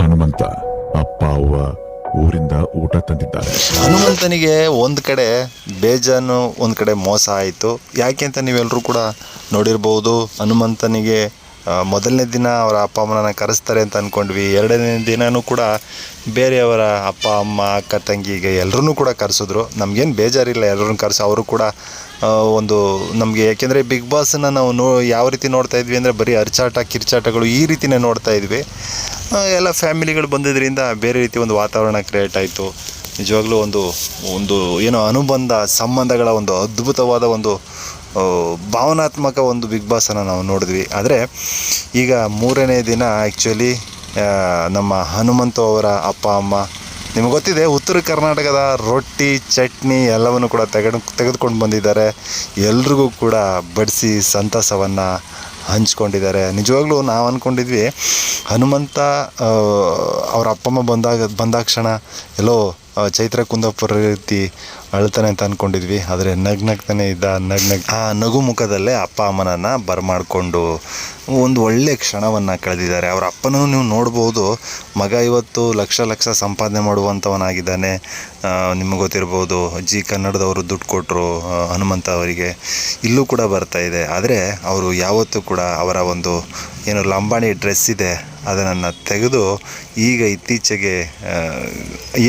ಹನುಮಂತ ಅಪ್ಪ, ಅವ್ವ ಊರಿಂದ ಊಟ ತಂದಿದ್ದಾರೆ. ಹನುಮಂತನಿಗೆ ಒಂದು ಕಡೆ ಬೇಜಾನು, ಒಂದು ಕಡೆ ಮೋಸ ಆಯಿತು. ಯಾಕೆ ಅಂತ ನೀವೆಲ್ಲರೂ ಕೂಡ ನೋಡಿರ್ಬೋದು, ಹನುಮಂತನಿಗೆ ಮೊದಲನೇ ದಿನ ಅವರ ಅಪ್ಪ ಅಮ್ಮನ ಕರೆಸ್ತಾರೆ ಅಂತ ಅಂದ್ಕೊಂಡ್ವಿ ಎರಡನೇ ದಿನವೂ ಕೂಡ ಬೇರೆಯವರ ಅಪ್ಪ, ಅಮ್ಮ, ಅಕ್ಕ, ತಂಗಿಗೆ ಎಲ್ಲರೂ ಕೂಡ ಕರೆಸಿದ್ರು. ನಮಗೇನು ಬೇಜಾರಿಲ್ಲ ಎಲ್ಲರೂ ಕರೆಸಿ ಅವರು ಕೂಡ ಒಂದು ನಮಗೆ ಯಾಕೆಂದರೆ ಬಿಗ್ ಬಾಸನ್ನ ನಾವು ನೋ, ಯಾವ ರೀತಿ ನೋಡ್ತಾ ಇದ್ವಿ ಅಂದರೆ ಬರೀ ಅರ್ಚಾಟ, ಕಿರ್ಚಾಟಗಳು ಈ ರೀತಿಯೇ ನೋಡ್ತಾ ಇದ್ವಿ. ಎಲ್ಲ ಫ್ಯಾಮಿಲಿಗಳು ಬಂದಿದ್ದರಿಂದ ಬೇರೆ ರೀತಿ ಒಂದು ವಾತಾವರಣ ಕ್ರಿಯೇಟ್ ಆಯಿತು. ನಿಜವಾಗ್ಲೂ ಒಂದು ಒಂದು ಏನೋ ಅನುಬಂಧ, ಸಂಬಂಧಗಳ ಒಂದು ಅದ್ಭುತವಾದ ಒಂದು ಭಾವನಾತ್ಮಕ ಒಂದು ಬಿಗ್ ಬಾಸನ್ನು ನಾವು ನೋಡಿದ್ವಿ. ಆದರೆ ಈಗ ಮೂರನೇ ದಿನ ಆ್ಯಕ್ಚುಲಿ ನಮ್ಮ ಹನುಮಂತು ಅವರ ಅಪ್ಪ, ಅಮ್ಮ, ನಿಮಗೆ ಗೊತ್ತಿದೆ, ಉತ್ತರ ಕರ್ನಾಟಕದ ರೊಟ್ಟಿ, ಚಟ್ನಿ ಎಲ್ಲವನ್ನು ಕೂಡ ತೆಗೆದು ತೆಗೆದುಕೊಂಡು ಬಂದಿದ್ದಾರೆ. ಎಲ್ರಿಗೂ ಕೂಡ ಬಡಿಸಿ ಸಂತಸವನ್ನು ಹಂಚ್ಕೊಂಡಿದ್ದಾರೆ. ನಿಜವಾಗ್ಲೂ ನಾವು ಅಂದ್ಕೊಂಡಿದ್ವಿ ಹನುಮಂತ ಅವರ ಅಪ್ಪಮ್ಮ ಬಂದಾಗ ಬಂದಾಕ್ಷಣ ಎಲ್ಲೋ ಚೈತ್ರ ಕುಂದಾಪುರ ರೀತಿ ಅಳ್ತಾನೆ ಅಂತ ಅಂದ್ಕೊಂಡಿದ್ವಿ ಆದರೆ ನಗ್ ನಗ್ತಾನೆ ಇದ್ದ ನಗ್ ನಗ್ ಆ ನಗು ಮುಖದಲ್ಲೇ ಅಪ್ಪ ಅಮ್ಮನನ್ನು ಬರಮಾಡಿಕೊಂಡು ಒಂದು ಒಳ್ಳೆ ಕ್ಷಣವನ್ನು ಕಳೆದಿದ್ದಾರೆ. ಅವರ ಅಪ್ಪನೂ ನೀವು ನೋಡ್ಬೋದು. ಮಗ ಇವತ್ತು ಲಕ್ಷ ಲಕ್ಷ ಸಂಪಾದನೆ ಮಾಡುವಂಥವನಾಗಿದ್ದಾನೆ ನಿಮಗೆ ಗೊತ್ತಿರ್ಬೋದು, ಜಿ ಕನ್ನಡದವರು ದುಡ್ಡು ಕೊಟ್ಟರು ಹನುಮಂತ ಅವರಿಗೆ. ಇಲ್ಲೂ ಕೂಡ ಬರ್ತಾ ಇದೆ. ಆದರೆ ಅವರು ಯಾವತ್ತೂ ಕೂಡ ಅವರ ಒಂದು ಏನು ಲಂಬಾಣಿ ಡ್ರೆಸ್ ಇದೆ, ಅದನ್ನು ತೆಗೆದು ಈಗ ಇತ್ತೀಚೆಗೆ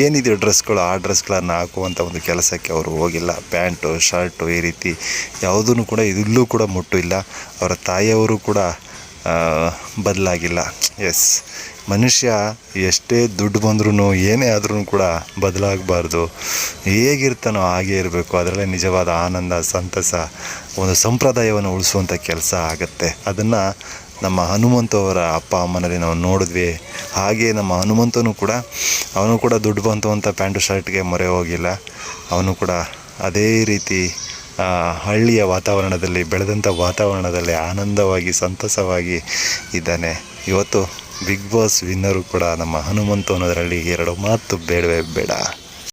ಏನಿದೆಯೋ ಏನಿದೆ ಡ್ರೆಸ್ಗಳು, ಆ ಡ್ರೆಸ್ಗಳನ್ನು ಹಾಕುವಂಥ ಒಂದು ಕೆಲಸಕ್ಕೆ ಅವರು ಹೋಗಿಲ್ಲ. ಪ್ಯಾಂಟು, ಶರ್ಟು ಈ ರೀತಿ ಯಾವುದೂ ಕೂಡ ಇಲ್ಲೂ ಕೂಡ ಮುಟ್ಟು ಇಲ್ಲ ಅವರ ತಾಯಿಯವರು ಕೂಡ ಬದಲಾಗಿಲ್ಲ. ಎಸ್, ಮನುಷ್ಯ ಎಷ್ಟೇ ದುಡ್ಡು ಬಂದ್ರೂ ಏನೇ ಆದ್ರೂ ಕೂಡ ಬದಲಾಗಬಾರ್ದು. ಹೇಗಿರ್ತಾನೋ ಹಾಗೇ ಇರಬೇಕು. ಅದರಲ್ಲೇ ನಿಜವಾದ ಆನಂದ, ಸಂತಸ, ಒಂದು ಸಂಪ್ರದಾಯವನ್ನು ಉಳಿಸುವಂಥ ಕೆಲಸ ಆಗುತ್ತೆ. ಅದನ್ನು ನಮ್ಮ ಹನುಮಂತವರ ಅಪ್ಪ ಅಮ್ಮನಲ್ಲಿ ನಾವು ನೋಡಿದ್ವಿ. ಹಾಗೆ ನಮ್ಮ ಹನುಮಂತನು ಕೂಡ ಅವನು ಕೂಡ ದುಡ್ಡು ಬಂತು ಅಂತ ಪ್ಯಾಂಟು ಶರ್ಟ್ಗೆ ಮೊರೆ ಹೋಗಿಲ್ಲ. ಅವನು ಕೂಡ ಅದೇ ರೀತಿ ಹಳ್ಳಿಯ ವಾತಾವರಣದಲ್ಲಿ ಬೆಳೆದಂಥ ವಾತಾವರಣದಲ್ಲಿ ಆನಂದವಾಗಿ, ಸಂತಸವಾಗಿ ಇದ್ದಾನೆ. ಇವತ್ತು ಬಿಗ್ ಬಾಸ್ ವಿನ್ನರು ಕೂಡ ನಮ್ಮ ಹನುಮಂತು ಅನ್ನೋದರಲ್ಲಿ ಎರಡು ಮಾತು ಬೇಡವೇ ಬೇಡ.